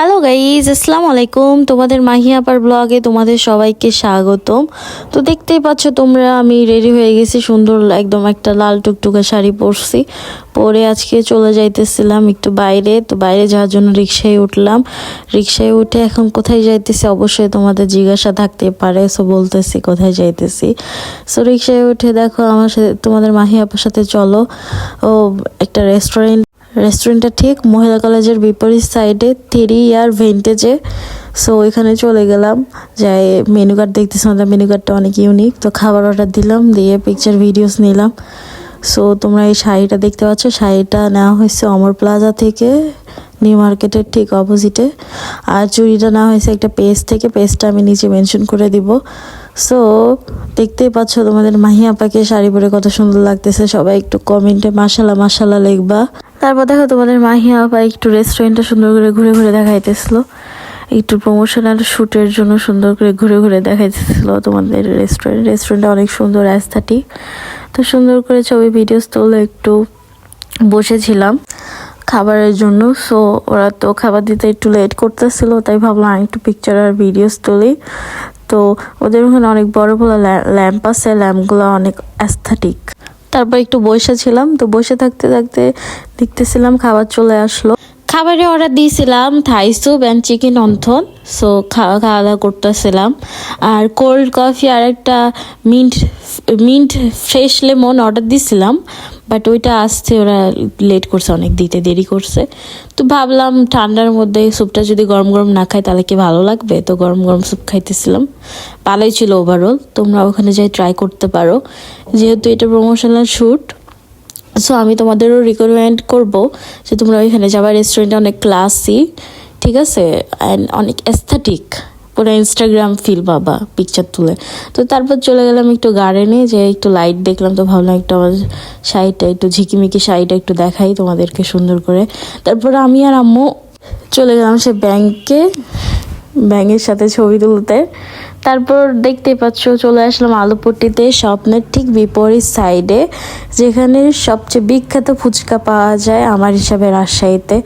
Hello guys আসসালামু আলাইকুম তোমাদের মাহি আপার ব্লগে তোমাদের সবাইকে স্বাগতম। তো দেখতেই পাচ্ছ তোমরা, আমি রেডি হয়ে গেছি সুন্দর একদম একটা লাল টুকটুকা শাড়ি পরছি। পরে আজকে চলে যাইতেছিলাম একটু বাইরে। তো বাইরে যাওয়ার জন্য রিক্সায় উঠলাম। রিক্সায় উঠে এখন কোথায় যাইতেছি অবশ্যই তোমাদের জিজ্ঞাসা থাকতে পারে। সো বলতেছি কোথায় যাইতেছি। সো রিক্সায় উঠে দেখো আমার সাথে, তোমাদের মাহি আপার সাথে চলো। ও, একটা রেস্টুরেন্ট রেস্টুরেন্টটা ঠিক মহিলা কলেজের বিপরীত সাইডে থ্রি ইয়ার ভেন্টেজে সো ওইখানে চলে গেলাম, যাই মেনু কার্ড দেখতেছি, আমাদের মেনু কার্ডটা অনেক ইউনিক তো খাবার অর্ডার দিলাম, দিয়ে পিকচার ভিডিওস নিলাম। সো তোমরা এই শাড়িটা দেখতে পাচ্ছ, শাড়িটা নেওয়া হয়েছে অমর প্লাজা থেকে নিউ মার্কেটের ঠিক অপোজিটে আর চুড়িটা নেওয়া হয়েছে একটা পেজ থেকে পেজটা আমি নিচে মেনশন করে দিব। সো দেখতেই পাচ্ছ তোমাদের মাহি আপাকে শাড়ি পরে কত সুন্দর লাগতেছে, সবাই একটু কমেন্টে মাসালা মাসালা লিখবা। তারপর দেখো তোমাদের মাহি আপা একটু রেস্টুরেন্টটা সুন্দর করে ঘুরে ঘুরে দেখাইতেছিল। একটু প্রমোশনাল শ্যুটের জন্য সুন্দর করে ঘুরে ঘুরে দেখাইতেছিল তোমাদের রেস্টুরেন্ট রেস্টুরেন্টটা অনেক সুন্দর অ্যাস্থেটিক তো সুন্দর করে ছবি ভিডিওস তুলে একটু বসেছিলাম খাবারের জন্য। সো ওরা তো খাবার দিতে একটু লেট করতেছিল, তাই ভাবলাম একটু পিকচার আর ভিডিওস তুলি। তো ওদের ওখানে অনেক বড় বড় ল্যাম্প আছে, ল্যাম্পগুলো অনেক অ্যাস্থেটিক তারপর একটু বসে ছিলাম তো বসে থাকতে থাকতে দেখতেছিলাম খাবার চলে আসলো। খাবারে অর্ডার দিয়েছিলাম Thai soup and chicken wonton. So খাওয়া খাওয়া দাওয়া করতেছিলাম। আর কোল্ড কফি আর একটা mint mint fresh lemon order দিয়েছিলাম বাট ওইটা আসতে ওরা লেট করছে, অনেক দিতে দেরি করছে। তো ভাবলাম ঠান্ডার মধ্যে স্যুপটা যদি গরম গরম না খাই, তাহলে কি ভালো লাগবে? তো গরম গরম স্যুপ খাইতেছিলাম। ভালোই ছিল ওভারঅল তোমরা ওখানে যাই ট্রাই করতে পারো। যেহেতু এটা প্রমোশনাল শ্যুট সো আমি তোমাদেরও রিকমেন্ড করব যে তোমরা ওইখানে যাবা রেস্টুরেন্টটা অনেক ক্লাসি ঠিক আছে? অ্যান্ড অনেক অ্যাস্থেটিক পুরো ইনস্টাগ্রাম ফিল বাবা পিকচার তুলে। তো তারপর চলে গেলাম একটু গার্ডেনে যে একটু লাইট দেখলাম, তো ভাবলাম একটু আমার শাড়িটা, একটু ঝিকিমিকি শাড়িটা একটু দেখাই তোমাদেরকে সুন্দর করে। তারপর আমি আর আম্মু চলে গেলাম সে ব্যাংকে ব্যাংকের সাথে ছবি তুলতে। তারপর দেখতে পাচ্ছ, চলে আসলাম আলুপট্টিতে স্বপ্নের ঠিক বিপরীত সাইডে যেখানে সবচেয়ে বিখ্যাত ফুচকা পাওয়া যায় আমার হিসাবে রাজশাহীতে।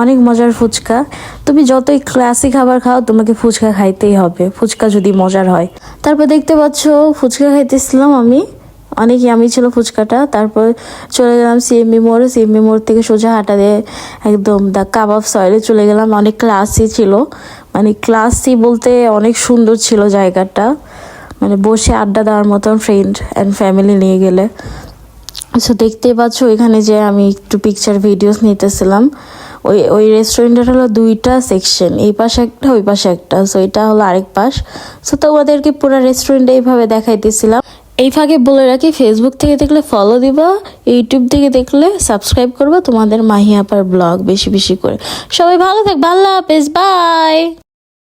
অনেক মজার ফুচকা। তুমি যতই ক্লাসিক খাবার খাও, তোমাকে ফুচকা খাইতেই হবে। ফুচকা যদি মজার হয়। তারপর দেখতে পাচ্ছ, ফুচকা খাইতেছিলাম আমি। অনেক ইয়ামি ছিল ফুচকাটা। তারপর চলে গেলাম সিএমবি মোড়। সিএমবি মোড় থেকে সোজা হাঁটা দিয়ে একদম দ্য কাবাব সয়েলে চলে গেলাম। অনেক ক্লাসি ছিল। মানে ক্লাসি বলতে অনেক সুন্দর ছিল জায়গাটা। মানে বসে আড্ডা দেওয়ার মতন ফ্রেন্ড অ্যান্ড ফ্যামিলি নিয়ে গেলে। সো দেখতেই পাচ্ছ ওইখানে যে আমি একটু পিকচার ভিডিওস নিতেছিলাম। ওই ওই রেস্টুরেন্টের হলো দুইটা সেকশন এই পাশে একটা, ওই পাশে একটা। সো এটা হলো আরেক পাশ। সো তোমাদেরকে পুরো রেস্টুরেন্ট এইভাবে দেখাইতেছিলাম। এই ফাঁকে বলে রাখি ফেসবুক থেকে দেখলে ফলো দিবা ইউটিউব থেকে দেখলে সাবস্ক্রাইব করবা তোমাদের মাহি আপার ব্লগ বেশি বেশি করে। সবাই ভালো থাক আল্লাহ হাফেজ বাই